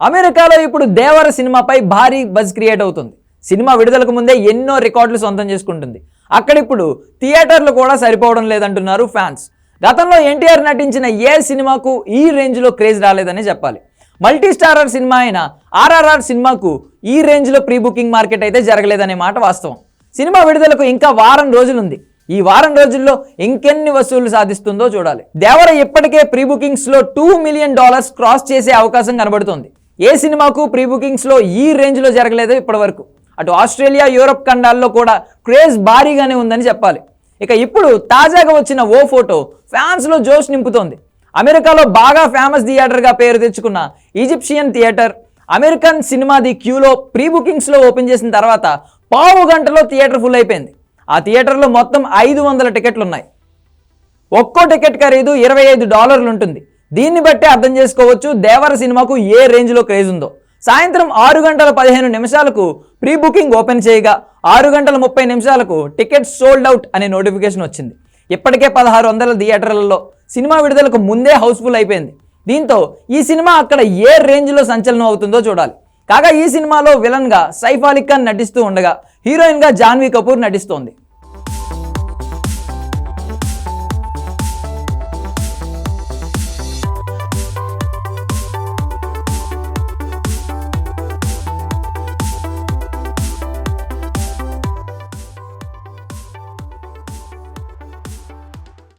అమెరికాలో ఇప్పుడు దేవర సినిమాపై భారీ బజ్ క్రియేట్ అవుతుంది. సినిమా విడుదలకు ముందే ఎన్నో రికార్డులు సొంతం చేసుకుంటుంది. అక్కడిప్పుడు థియేటర్లు కూడా సరిపోవడం లేదంటున్నారు ఫ్యాన్స్. గతంలో ఎన్టీఆర్ నటించిన ఏ సినిమాకు ఈ రేంజ్లో క్రేజ్ రాలేదని చెప్పాలి. మల్టీ స్టారర్ సినిమా అయిన ఆర్ఆర్ఆర్ సినిమాకు ఈ రేంజ్లో ప్రీ బుకింగ్ మార్కెట్ అయితే జరగలేదనే మాట వాస్తవం. సినిమా విడుదలకు ఇంకా వారం రోజులుంది. ఈ వారం రోజుల్లో ఇంకెన్ని వసూళ్ళు సాధిస్తుందో చూడాలి. దేవర ఇప్పటికే ప్రీ బుకింగ్స్లో టూ మిలియన్ డాలర్స్ క్రాస్ చేసే అవకాశం కనబడుతోంది. ఏ సినిమాకు ప్రీ బుకింగ్స్లో ఈ రేంజ్లో జరగలేదు ఇప్పటివరకు? అటు ఆస్ట్రేలియా యూరప్ ఖండాల్లో కూడా క్రేజ్ భారీగానే ఉందని చెప్పాలి. ఇక ఇప్పుడు తాజాగా వచ్చిన ఓ ఫోటో ఫ్యాన్స్లో జోష్ నింపుతోంది. అమెరికాలో బాగా ఫేమస్ థియేటర్గా పేరు తెచ్చుకున్న ఈజిప్షియన్ థియేటర్ అమెరికన్ సినిమాది క్యూలో ప్రీ బుకింగ్స్లో ఓపెన్ చేసిన తర్వాత పావు గంటలో థియేటర్ ఫుల్ అయిపోయింది. ఆ థియేటర్లో మొత్తం ఐదు వందల టికెట్లు ఉన్నాయి ఒక్కో టికెట్ ఖరీదు ఇరవై ఐదు డాలర్లు ఉంటుంది దీన్ని బట్టి అర్థం చేసుకోవచ్చు దేవర సినిమాకు ఏ రేంజ్లో క్రేజ్ ఉందో. సాయంత్రం ఆరు గంటల పదిహేను నిమిషాలకు ప్రీ బుకింగ్ ఓపెన్ చేయగా ఆరు గంటల ముప్పై నిమిషాలకు టికెట్ సోల్డ్ అవుట్ అనే నోటిఫికేషన్ వచ్చింది. ఇప్పటికే పదహారు వందల థియేటర్లలో సినిమా విడుదలకు ముందే హౌస్ఫుల్ అయిపోయింది. దీంతో ఈ సినిమా అక్కడ ఏ రేంజ్లో సంచలనం అవుతుందో చూడాలి. కాగా ఈ సినిమాలో విలన్గా సైఫ్ అలీ ఖాన్ నటిస్తూ ఉండగా హీరోయిన్గా జాన్వీ కపూర్ నటిస్తోంది.